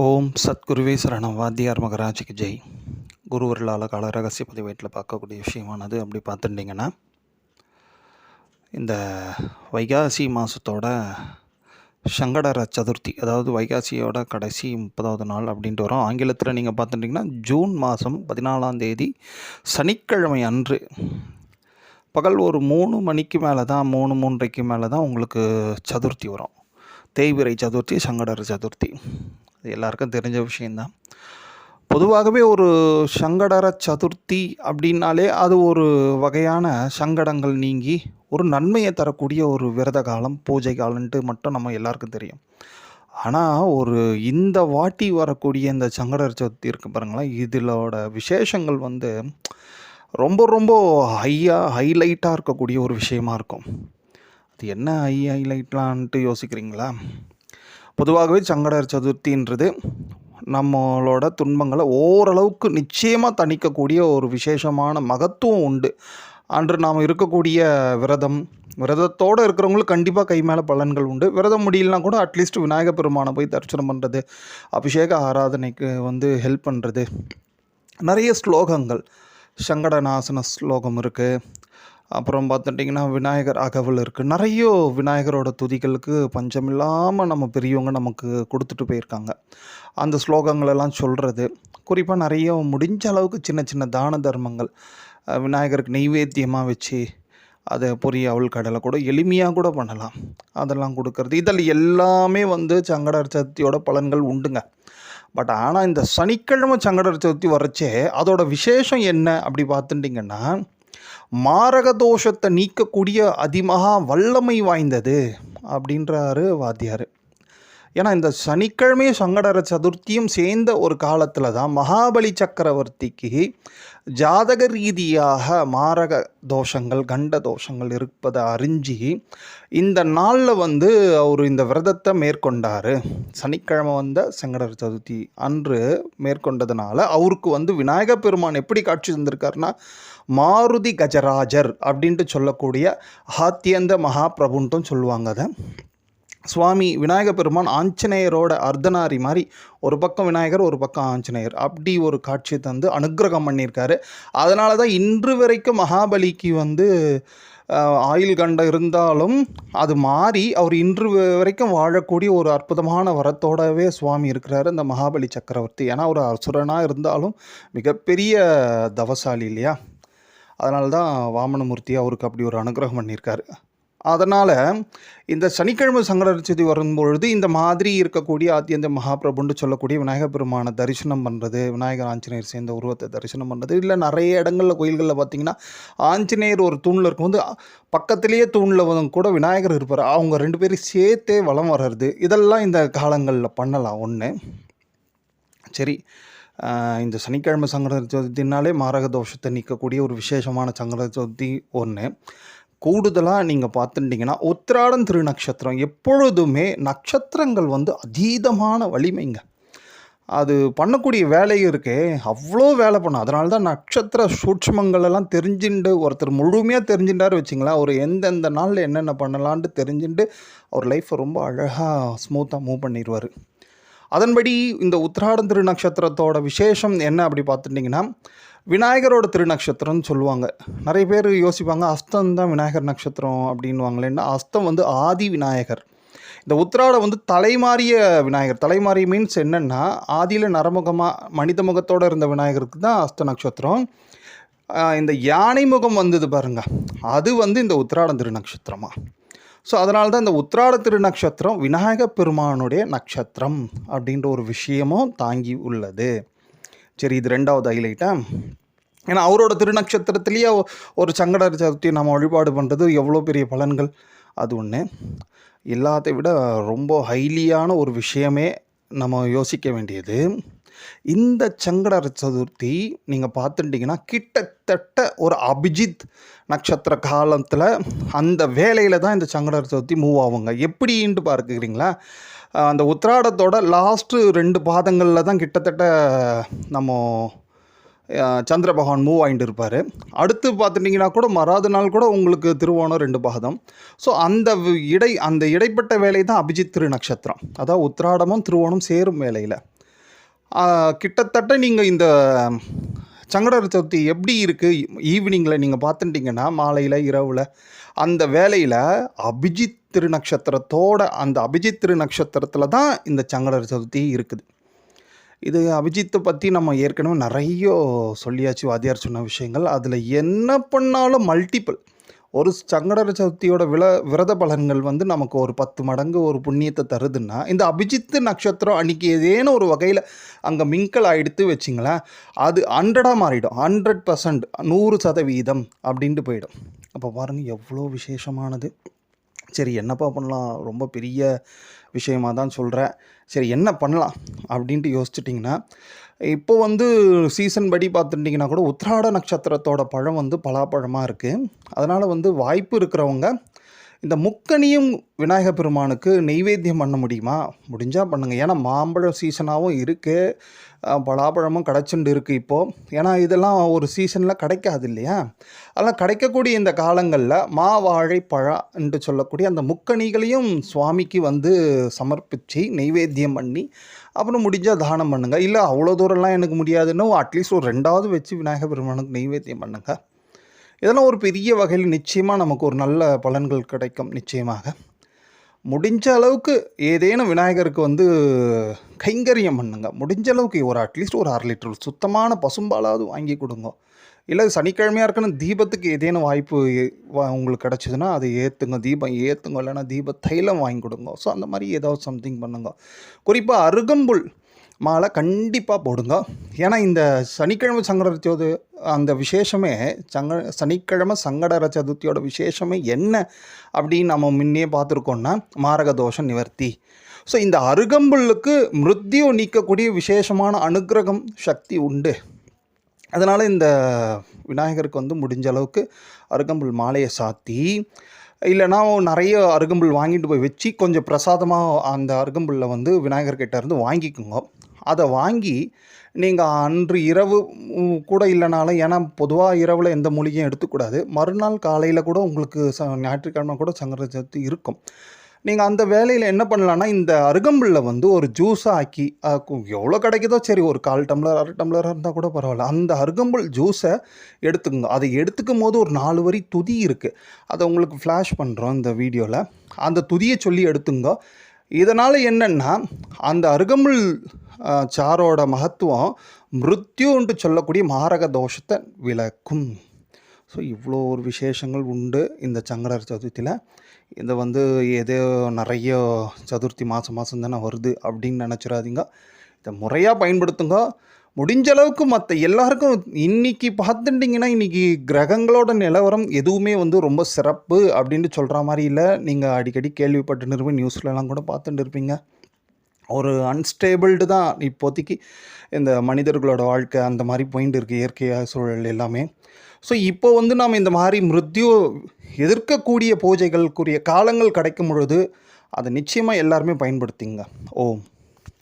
ஓம் சத்குருவே சரணம். வாத்தியார் மகராஜிக்கு ஜெய். குருவர்களால் கால ரகசிய பதிவேட்டில் பார்க்கக்கூடிய விஷயமானது அப்படி பார்த்துட்டிங்கன்னா இந்த வைகாசி மாதத்தோட சங்கடர சதுர்த்தி அதாவது வைகாசியோட கடைசி முப்பதாவது நாள் அப்படின்ட்டு வரும். ஆங்கிலத்தில் நீங்கள் பார்த்துட்டிங்கன்னா ஜூன் மாதம் பதினாலாம் தேதி சனிக்கிழமை அன்று பகல் ஒரு மூணு மணிக்கு மேலே தான் மூணு மூன்றரைக்கு மேலே தான் உங்களுக்கு சதுர்த்தி வரும். தேய்விரை சதுர்த்தி சங்கடர சதுர்த்தி. அது எல்லாருக்கும் தெரிஞ்ச விஷயந்தான். பொதுவாகவே ஒரு சங்கடர சதுர்த்தி அப்படின்னாலே அது ஒரு வகையான சங்கடங்கள் நீங்கி ஒரு நன்மையை தரக்கூடிய ஒரு விரத காலம் பூஜை காலன்ட்டு மட்டும் நம்ம எல்லாருக்கும் தெரியும். ஆனால் ஒரு இந்த வாட்டி வரக்கூடிய இந்த சங்கடர சதுர்த்தி இருக்கு பாருங்களேன் இதிலோட விசேஷங்கள் வந்து ரொம்ப ரொம்ப ஹையாக ஹைலைட்டாக இருக்கக்கூடிய ஒரு விஷயமா இருக்கும். அது என்ன ஹை ஹைலைட்லான்ட்டு யோசிக்கிறீங்களா? பொதுவாகவே சங்கடர் சதுர்த்தின்றது நம்மளோட துன்பங்களை ஓரளவுக்கு நிச்சயமாக தணிக்கக்கூடிய ஒரு விசேஷமான மகத்துவம் உண்டு. அன்று நாம் இருக்கக்கூடிய விரதம் விரதத்தோடு இருக்கிறவங்களுக்கு கண்டிப்பாக கை மேலே பலன்கள் உண்டு. விரதம் முடியலனா கூட அட்லீஸ்ட் விநாயக பெருமானை போய் தரிசனம் பண்ணுறது அபிஷேக ஆராதனைக்கு வந்து ஹெல்ப் பண்ணுறது நிறைய ஸ்லோகங்கள் சங்கடநாசன ஸ்லோகம் இருக்குது அப்புறம் பார்த்துட்டிங்கன்னா விநாயகர் அகவல் இருக்குது நிறைய விநாயகரோட துதிகளுக்கு பஞ்சமில்லாமல் நம்ம பெரியவங்க நமக்கு கொடுத்துட்டு போயிருக்காங்க. அந்த ஸ்லோகங்களெல்லாம் சொல்கிறது குறிப்பாக நிறைய முடிஞ்ச அளவுக்கு சின்ன சின்ன தான தர்மங்கள். விநாயகருக்கு நெய்வேத்தியமாக வச்சு அதை பொரிய அவள் கடலை கூட எளிமையாக கூட பண்ணலாம். அதெல்லாம் கொடுக்கறது. இதில் எல்லாமே வந்து சங்கடர் சதுர்த்தியோட பலன்கள் உண்டுங்க. பட் ஆனால் இந்த சனிக்கிழமை சங்கடர் சதுர்த்தி வரைச்சே அதோட விசேஷம் என்ன அப்படி பார்த்துட்டிங்கன்னா மாரக தோஷத்தை நீக்கக்கூடிய அதிமகா வல்லமை வாய்ந்தது அப்படின்றாரு வாத்தியார். ஏன்னா இந்த சனிக்கிழமையும் சங்கடர சதுர்த்தியும் சேர்ந்த ஒரு காலத்தில் தான் மகாபலி சக்கரவர்த்திக்கு ஜாதக ரீதியாக மாரக தோஷங்கள் கண்ட தோஷங்கள் இருப்பதை அறிஞ்சு இந்த நாளில் வந்து அவர் இந்த விரதத்தை மேற்கொண்டார். சனிக்கிழமை வந்த சங்கடர சதுர்த்தி அன்று மேற்கொண்டதுனால அவருக்கு வந்து விநாயக பெருமான் எப்படி காட்சி தந்திருக்காருன்னா மாருதி கஜராஜர் அப்படின்ட்டு சொல்லக்கூடிய ஆத்தியந்த மகாபிரபுன்ட்டும் சொல்லுவாங்க அதை. சுவாமி விநாயக பெருமான் ஆஞ்சநேயரோட அர்த்தநாரி மாதிரி ஒரு பக்கம் விநாயகர் ஒரு பக்கம் ஆஞ்சநேயர். அப்படி ஒரு காட்சி தந்து அனுக்கிரகம் பண்ணியிருக்காரு. அதனால தான் இன்று வரைக்கும் மகாபலிக்கு வந்து ஆஹ், ஆயுள் இருந்தாலும் அது மாறி அவர் இன்று வரைக்கும் வாழக்கூடிய ஒரு அற்புதமான வரத்தோடவே சுவாமி இருக்கிறாரு இந்த மகாபலி சக்கரவர்த்தி. ஏன்னா ஒரு அசுரனாக இருந்தாலும் மிகப்பெரிய தவசாலி இல்லையா? அதனால தான் வாமனமூர்த்தி அவருக்கு அப்படி ஒரு அனுகிரகம் பண்ணியிருக்காரு. அதனால் இந்த சனிக்கிழமை சங்கடர் சதுர்த்தி வரும்பொழுது இந்த மாதிரி இருக்கக்கூடிய ஆத்தியந்த மகாபிரபுன்னு சொல்லக்கூடிய விநாயகர் பெருமானை தரிசனம் பண்ணுறது விநாயகர் ஆஞ்சநேயர் சேர்ந்த உருவத்தை தரிசனம் பண்ணுறது இல்லை நிறைய இடங்களில் கோயில்களில் பார்த்தீங்கன்னா ஆஞ்சநேயர் ஒரு தூணில் இருக்கும்போது பக்கத்திலேயே தூணில் வந்து கூட விநாயகர் இருப்பார். அவங்க ரெண்டு பேரும் சேர்த்தே வலம் வர்றது இதெல்லாம் இந்த காலங்களில் பண்ணலாம் ஒன்று சரி. இந்த சனிக்கிழமை சங்கர சதுர்த்தினாலே மாரக தோஷத்தை நீக்கக்கூடிய ஒரு விசேஷமான சங்கர சதுர்த்தி ஒன்று கூடுதலாக நீங்கள் பார்த்துட்டிங்கன்னா உத்திராடம் திருநக்ஷத்திரம். எப்பொழுதுமே நட்சத்திரங்கள் வந்து அதீதமான வலிமைங்க. அது பண்ணக்கூடிய வேலையும் இருக்கே. அவ்வளோ வேலை பண்ணும். அதனால தான் நட்சத்திர சூட்சுமங்கள் எல்லாம் தெரிஞ்சுண்டு ஒருத்தர் முழுமையாக தெரிஞ்சுட்டாரு வச்சிங்களேன். அவர் எந்தெந்த நாளில் என்னென்ன பண்ணலான்ட்டு தெரிஞ்சுட்டு அவர் லைஃப்பை ரொம்ப அழகாக ஸ்மூத்தாக மூவ் பண்ணிடுவார் அதன்படி இந்த உத்திராடம் திருநக்ஷத்திரத்தோட விசேஷம் என்ன அப்படி பார்த்துட்டிங்கன்னா விநாயகரோட திருநக்ஷத்திரம்னு சொல்லுவாங்க. நிறைய பேர் யோசிப்பாங்க அஸ்தம் தான் விநாயகர் நட்சத்திரம் அப்படின்வாங்களேன்னா அஸ்தம் வந்து ஆதி விநாயகர். இந்த உத்திராடம் வந்து தலைமாறிய விநாயகர். தலைமாறி மீன்ஸ் என்னென்னா ஆதியில் நரமுகமாக மனித முகத்தோடு இருந்த விநாயகருக்கு தான் அஸ்த நட்சத்திரம். இந்த யானை முகம் வந்தது பாருங்க. அது வந்து இந்த உத்திராடம் திருநக்ஷத்திரமாக ஸோ அதனால தான் இந்த உத்திராட திருநக்ஷத்திரம் விநாயக பெருமானுடைய நட்சத்திரம் அப்படின்ற ஒரு விஷயமும் தாங்கி உள்ளது. சரி இது ரெண்டாவது ஹைலைட்டாக ஏன்னா அவரோட திருநக்ஷத்திரத்திலேயே ஒரு சங்கடர் சதுர்த்தி நம்ம வழிபாடு பண்ணுறது எவ்வளோ பெரிய பலன்கள்? அது ஒன்று எல்லாத்தை விட ரொம்ப ஹைலியான ஒரு விஷயமே நம்ம யோசிக்க வேண்டியது இந்த சங்கடர் சதுர்த்தி நீங்கள் பார்த்துட்டிங்கன்னா கிட்டத்தட்ட ஒரு அபிஜித் நட்சத்திர காலத்தில் அந்த வேலையில் தான் இந்த சங்கடர் சதுர்த்தி மூவ் ஆகுங்க. எப்படின்ட்டு பார்க்குறீங்களா? அந்த உத்திராடத்தோட லாஸ்ட்டு ரெண்டு பாதங்களில் தான் கிட்டத்தட்ட நம்ம சந்திர பகவான் மூவ் ஆகிட்டு இருப்பார். அடுத்து பார்த்துட்டிங்கன்னா கூட மறாத நாள் கூட உங்களுக்கு திருவோணம் ரெண்டு பாதம் ஸோ அந்த இடை அந்த இடைப்பட்ட வேலை தான் அபிஜித் திரு நட்சத்திரம் அதாவது உத்திராடமும் திருவோணம் சேரும் வேலையில். கிட்டத்தட்ட நீங்கள் இந்த சங்கடர சதுர்த்தி எப்படி இருக்குது ஈவினிங்கில் நீங்கள் பார்த்துட்டிங்கன்னா மாலையில் இரவில் அந்த வேலையில் அபிஜித் திருநக்ஷத்திரத்தோட அந்த அபிஜித் திருநக்ஷத்திரத்தில் தான் இந்த சங்கடர சதுர்த்தி இருக்குது. இது அபிஜித்தை பற்றி நம்ம ஏற்கனவே நிறைய சொல்லியாச்சு வாதியார் சொன்ன விஷயங்கள். அதில் என்ன பண்ணாலும் மல்டிபிள் ஒரு சங்கடர சதுர்த்தியோட வில விரத பலன்கள் வந்து நமக்கு ஒரு பத்து மடங்கு ஒரு புண்ணியத்தை தருதுன்னா இந்த அபிஜித்து நட்சத்திரம் அன்றைக்கி ஏதேனும் ஒரு வகையில் அங்கே மிங்கல் ஆகிடுத்து வச்சிங்களேன் அது ஹண்ட்ரடாக மாறிடும். ஹண்ட்ரட் பர்சன்ட் நூறு சதவீதம் அப்படின்ட்டு போயிடும். அப்போ பாருங்கள் எவ்வளோ விசேஷமானது. சரி என்னப்பா பண்ணலாம்? ரொம்ப பெரிய விஷயமாக தான் சொல்கிறேன் சரி என்ன பண்ணலாம்? அப்படின்ட்டு யோசிச்சிட்டிங்கன்னா இப்போ வந்து சீசன் படி பார்த்துட்டிங்கன்னா கூட உத்திராட நட்சத்திரத்தோட பழம் வந்து பலாப்பழமாக இருக்குது அதனால் வந்து வாய்ப்பு இருக்கிறவங்க இந்த முக்கனியும் விநாயகர் பெருமானுக்கு நெய்வேத்தியம் பண்ண முடியுமா? முடிஞ்சால் பண்ணுங்கள் ஏன்னா மாம்பழம் சீசனாகவும் இருக்குது பலாப்பழமும் கிடச்சுண்டு இருக்குது இப்போது ஏன்னா இதெல்லாம் ஒரு சீசனில் கிடைக்காது இல்லையா? அதெல்லாம் கிடைக்கக்கூடிய இந்த காலங்களில் மா வாழை என்று சொல்லக்கூடிய அந்த முக்கணிகளையும் சுவாமிக்கு வந்து சமர்ப்பித்து நெய்வேத்தியம் பண்ணி அப்புறம் முடிஞ்சால் தானம் பண்ணுங்கள் இல்லை அவ்வளோ தூரம்லாம் எனக்கு முடியாதுன்னு அட்லீஸ்ட் ஒரு ரெண்டாவது வச்சு விநாயகர் பெருமானுக்கு நெய்வேத்தியம் பண்ணுங்கள் இதெல்லாம் ஒரு பெரிய வகையில் நிச்சயமாக நமக்கு ஒரு நல்ல பலன்கள் கிடைக்கும் நிச்சயமாக. முடிஞ்ச அளவுக்கு ஏதேனும் விநாயகருக்கு வந்து கைங்கரியம் பண்ணுங்க. முடிஞ்ச அளவுக்கு ஒரு அட்லீஸ்ட் ஒரு அரை லிட்டர் சுத்தமான பசும்பாலாவது வாங்கி கொடுங்க. இல்லை சனிக்கிழமையாக இருக்கணும் தீபத்துக்கு ஏதேனும் வாய்ப்பு உங்களுக்கு கிடச்சிதுன்னா அதை ஏற்றுங்க தீபம் ஏற்றுங்க இல்லைன்னா தீப தைலம் வாங்கி கொடுங்க. ஸோ அந்த மாதிரி ஏதாவது சம்திங் பண்ணுங்க. குறிப்பாக அருகம்புல் மாலை கண்டிப்பாக போடுங்க. ஏன்னா இந்த சனிக்கிழமை சங்கடர சதுர்த்தி அந்த விசேஷமே சங்க சனிக்கிழமை சங்கடர சதுர்த்தியோட விசேஷமே என்ன அப்படின்னு நம்ம முன்னே பார்த்துருக்கோம்னா மாரக தோஷம் நிவர்த்தி. ஸோ இந்த அருகம்புல்லுக்கு மிருத்தியோ நீக்கக்கூடிய விசேஷமான அனுக்கிரகம் சக்தி உண்டு. அதனால் இந்த விநாயகருக்கு வந்து முடிஞ்ச அளவுக்கு அருகம்புல் மாலையை சாத்தி இல்லைனா நிறைய அருகம்புல் வாங்கிட்டு போய் வச்சு கொஞ்சம் பிரசாதமாக அந்த அருகம்புல்லை வந்து விநாயகர்கிட்ட இருந்து வாங்கிக்கோங்க. அதை வாங்கி நீங்கள் அன்று இரவு கூட இல்லைனாலும் ஏன்னா பொதுவாக இரவில் எந்த மூலிகையும் எடுத்துக்கூடாது. மறுநாள் காலையில் கூட உங்களுக்கு ச ஞாயிற்றுக்கிழமை கூட சங்கர சதுர்த்தி இருக்கும். நீங்கள் அந்த வேலையில் என்ன பண்ணலான்னா இந்த அருகம்புல்ல வந்து ஒரு ஜூஸாக ஆக்கி எவ்வளோ கிடைக்குதோ சரி ஒரு கால் டம்ளர் அரை டம்ளராக இருந்தால் கூட பரவாயில்ல. அந்த அருகம்புல் ஜூஸை எடுத்துக்கோங்க. அதை எடுத்துக்கும் போது ஒரு நாலு வரி துதி இருக்குது அதை உங்களுக்கு ஃப்ளாஷ் பண்ணுறோம் இந்த வீடியோவில் அந்த துதியை சொல்லி எடுத்துங்க. இதனால் என்னென்னா அந்த அருகம்புல் சாரோட மகத்துவம் மிருத்யுன்ட்டு சொல்லக்கூடிய மாரக தோஷத்தை விளக்கும். ஸோ இவ்வளோ ஒரு விசேஷங்கள் உண்டு இந்த சங்கடர் சதுர்த்தியில். இதை வந்து ஏதோ நிறைய சதுர்த்தி மாதம் மாதம் தானே வருது அப்படின்னு நினச்சிடாதீங்க. இதை முறையாக பயன்படுத்துங்க. முடிஞ்ச அளவுக்கு மற்ற எல்லாருக்கும் இன்றைக்கி பார்த்துட்டிங்கன்னா இன்றைக்கி கிரகங்களோட நிலவரம் எதுவுமே வந்து ரொம்ப சிறப்பு அப்படின்னு சொல்கிற மாதிரி இல்லை. நீங்கள் அடிக்கடி கேள்விப்பட்டு நிறுவ நியூஸ்லலாம் கூட பார்த்துட்டு இருப்பீங்க. ஒரு அன்ஸ்டேபிள்டு தான் இப்போதைக்கு இந்த மனிதர்களோட வாழ்க்கை அந்த மாதிரி போயிட்டு இருக்குது இயற்கையாக சூழல் எல்லாமே. ஸோ இப்போ வந்து நாம் இந்த மாதிரி மிருத்யு எதிர்க்கக்கூடிய பூஜைகளுக்குரிய காலங்கள் கிடைக்கும் பொழுது அதை நிச்சயமாக எல்லாருமே பயன்படுத்திங்க. ஓம்.